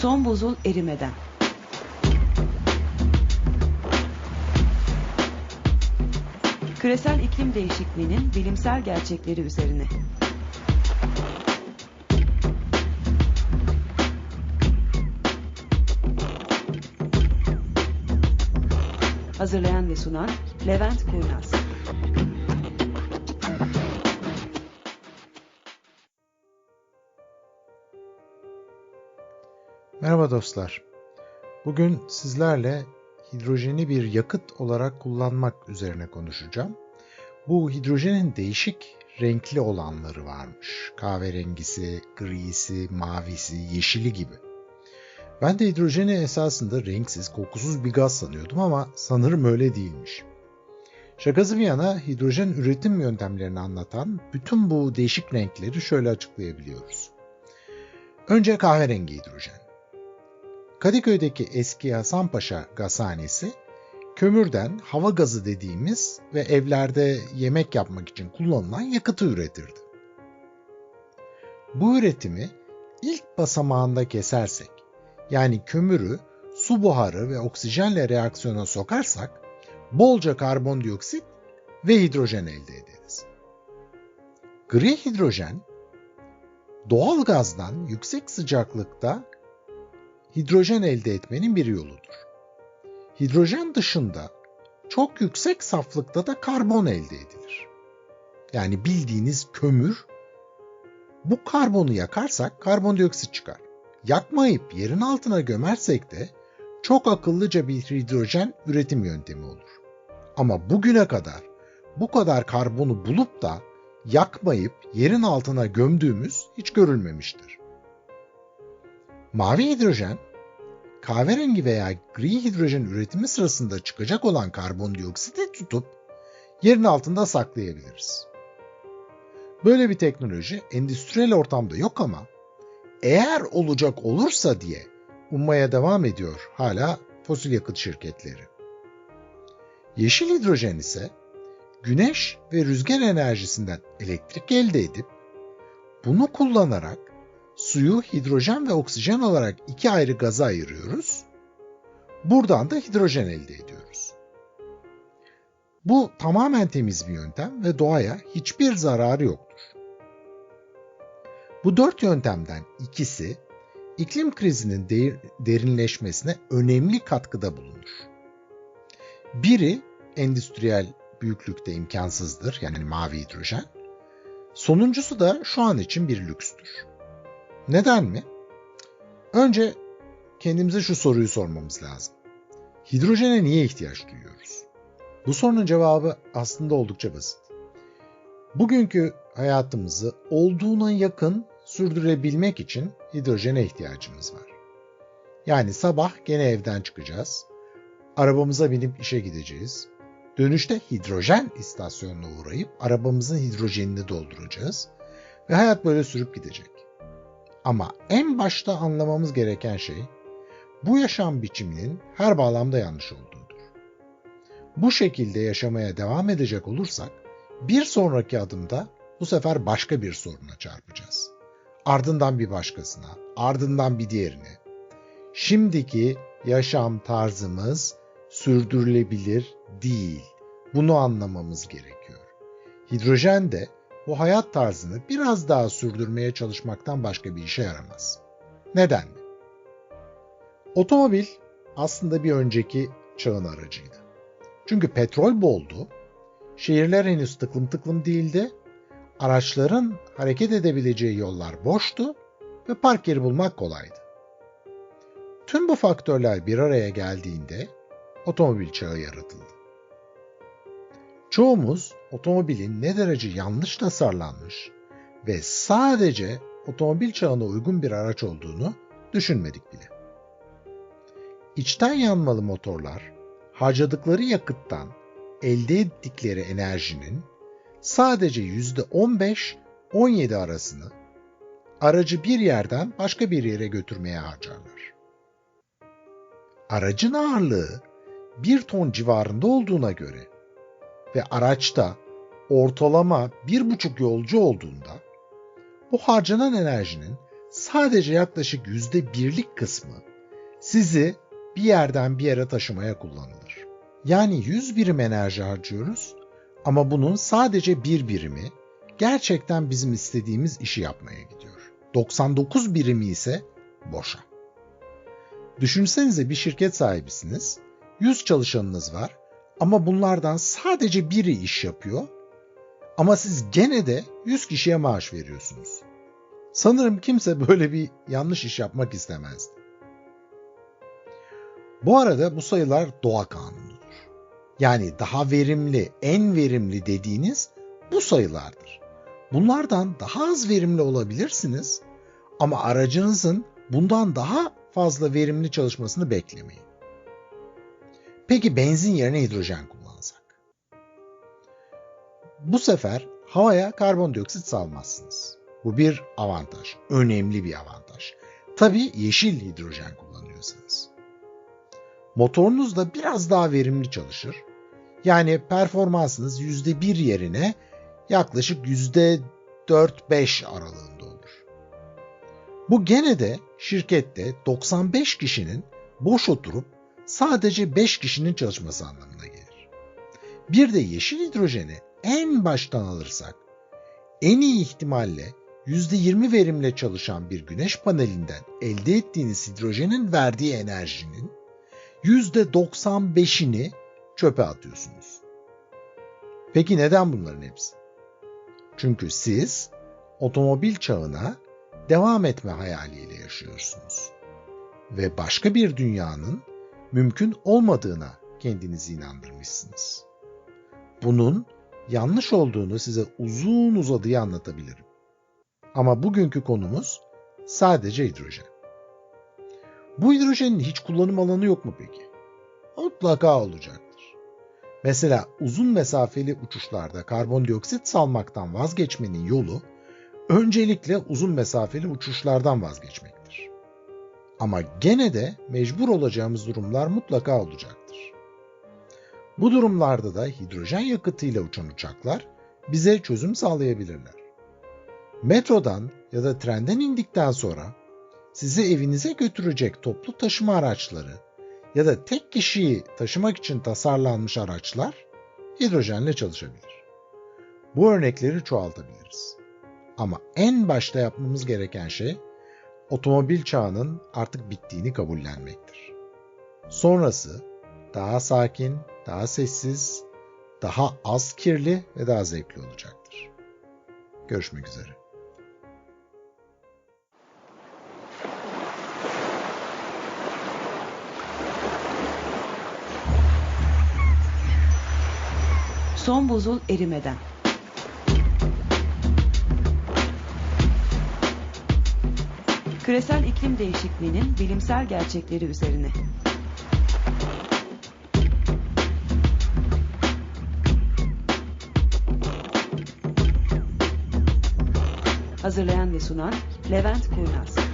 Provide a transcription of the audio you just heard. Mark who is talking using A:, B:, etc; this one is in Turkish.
A: Son buzul erimeden. Küresel iklim değişikliğinin bilimsel gerçekleri üzerine. Hazırlayan ve sunan Levent Kurnaz.
B: Merhaba dostlar. Bugün sizlerle hidrojeni bir yakıt olarak kullanmak üzerine konuşacağım. Bu hidrojenin değişik renkli olanları varmış. Kahverengisi, grisi, mavisi, yeşili gibi. Ben de hidrojeni esasında renksiz, kokusuz bir gaz sanıyordum ama sanırım öyle değilmiş. Şakası bir yana hidrojen üretim yöntemlerini anlatan bütün bu değişik renkleri şöyle açıklayabiliyoruz. Önce kahverengi hidrojen. Kadıköy'deki eski Hasanpaşa gazhanesi kömürden hava gazı dediğimiz ve evlerde yemek yapmak için kullanılan yakıtı üretirdi. Bu üretimi ilk basamağında kesersek, yani kömürü su buharı ve oksijenle reaksiyona sokarsak, bolca karbondioksit ve hidrojen elde ederiz. Gri hidrojen, doğal gazdan yüksek sıcaklıkta hidrojen elde etmenin bir yoludur. Hidrojen dışında çok yüksek saflıkta da karbon elde edilir. Yani bildiğiniz kömür. Bu karbonu yakarsak karbondioksit çıkar. Yakmayıp yerin altına gömersek de çok akıllıca bir hidrojen üretim yöntemi olur. Ama bugüne kadar bu kadar karbonu bulup da yakmayıp yerin altına gömdüğümüz hiç görülmemiştir. Mavi hidrojen kahverengi veya gri hidrojen üretimi sırasında çıkacak olan karbondioksiti tutup yerin altında saklayabiliriz. Böyle bir teknoloji endüstriyel ortamda yok ama eğer olacak olursa diye ummaya devam ediyor hala fosil yakıt şirketleri. Yeşil hidrojen ise güneş ve rüzgar enerjisinden elektrik elde edip bunu kullanarak suyu hidrojen ve oksijen olarak iki ayrı gaza ayırıyoruz. Buradan da hidrojen elde ediyoruz. Bu tamamen temiz bir yöntem ve doğaya hiçbir zararı yoktur. Bu dört yöntemden ikisi iklim krizinin derinleşmesine önemli katkıda bulunur. Biri endüstriyel büyüklükte imkansızdır yani mavi hidrojen. Sonuncusu da şu an için bir lükstür. Neden mi? Önce kendimize şu soruyu sormamız lazım. Hidrojene niye ihtiyaç duyuyoruz? Bu sorunun cevabı aslında oldukça basit. Bugünkü hayatımızı olduğuna yakın sürdürebilmek için hidrojene ihtiyacımız var. Yani sabah gene evden çıkacağız. Arabamıza binip işe gideceğiz. Dönüşte hidrojen istasyonuna uğrayıp arabamızın hidrojenini dolduracağız. Ve hayat böyle sürüp gidecek. Ama en başta anlamamız gereken şey bu yaşam biçiminin her bağlamda yanlış olduğudur. Bu şekilde yaşamaya devam edecek olursak bir sonraki adımda bu sefer başka bir soruna çarpacağız. Ardından bir başkasına, ardından bir diğerine. Şimdiki yaşam tarzımız sürdürülebilir değil. Bunu anlamamız gerekiyor. Hidrojen de bu hayat tarzını biraz daha sürdürmeye çalışmaktan başka bir işe yaramaz. Neden mi? Otomobil aslında bir önceki çağın aracıydı. Çünkü petrol boldu, şehirler henüz tıklım tıklım değildi, araçların hareket edebileceği yollar boştu ve park yeri bulmak kolaydı. Tüm bu faktörler bir araya geldiğinde otomobil çağı yaratıldı. Çoğumuz otomobilin ne derece yanlış tasarlanmış ve sadece otomobil çağına uygun bir araç olduğunu düşünmedik bile. İçten yanmalı motorlar harcadıkları yakıttan elde ettikleri enerjinin sadece %15-17 arasını aracı bir yerden başka bir yere götürmeye harcarlar. Aracın ağırlığı bir ton civarında olduğuna göre ve araçta ortalama bir buçuk yolcu olduğunda bu harcanan enerjinin sadece yaklaşık yüzde birlik kısmı sizi bir yerden bir yere taşımaya kullanılır. Yani 100 birim enerji harcıyoruz ama bunun sadece bir birimi gerçekten bizim istediğimiz işi yapmaya gidiyor. 99 birimi ise boşa. Düşünsenize bir şirket sahibisiniz. 100 çalışanınız var ama bunlardan sadece biri iş yapıyor. Ama siz gene de 100 kişiye maaş veriyorsunuz. Sanırım kimse böyle bir yanlış iş yapmak istemezdi. Bu arada bu sayılar doğa kanunudur. Yani daha verimli, en verimli dediğiniz bu sayılardır. Bunlardan daha az verimli olabilirsiniz ama aracınızın bundan daha fazla verimli çalışmasını beklemeyin. Peki benzin yerine hidrojen kullansak? Bu sefer havaya karbondioksit salmazsınız. Bu bir avantaj, önemli bir avantaj. Tabii yeşil hidrojen kullanıyorsanız. Motorunuz da biraz daha verimli çalışır. Yani performansınız %1 yerine yaklaşık %4-5 aralığında olur. Bu gene de şirkette 95 kişinin boş oturup sadece 5 kişinin çalışması anlamına gelir. Bir de yeşil hidrojeni en baştan alırsak en iyi ihtimalle %20 verimle çalışan bir güneş panelinden elde ettiğiniz hidrojenin verdiği enerjinin %95'ini çöpe atıyorsunuz. Peki neden bunların hepsi? Çünkü siz otomobil çağına devam etme hayaliyle yaşıyorsunuz. Ve başka bir dünyanın mümkün olmadığına kendinizi inandırmışsınız. Bunun yanlış olduğunu size uzun uzadıya anlatabilirim. Ama bugünkü konumuz sadece hidrojen. Bu hidrojenin hiç kullanım alanı yok mu peki? Mutlaka olacaktır. Mesela uzun mesafeli uçuşlarda karbondioksit salmaktan vazgeçmenin yolu öncelikle uzun mesafeli uçuşlardan vazgeçmektir. Ama gene de mecbur olacağımız durumlar mutlaka olacaktır. Bu durumlarda da hidrojen yakıtıyla uçan uçaklar bize çözüm sağlayabilirler. Metrodan ya da trenden indikten sonra sizi evinize götürecek toplu taşıma araçları ya da tek kişiyi taşımak için tasarlanmış araçlar hidrojenle çalışabilir. Bu örnekleri çoğaltabiliriz. Ama en başta yapmamız gereken şey otomobil çağının artık bittiğini kabullenmektir. Sonrası daha sakin, daha sessiz, daha az kirli ve daha zevkli olacaktır. Görüşmek üzere.
A: Son buzul erimeden. Küresel iklim değişikliğinin bilimsel gerçekleri üzerine. Hazırlayan ve sunan Levent Kurnaz.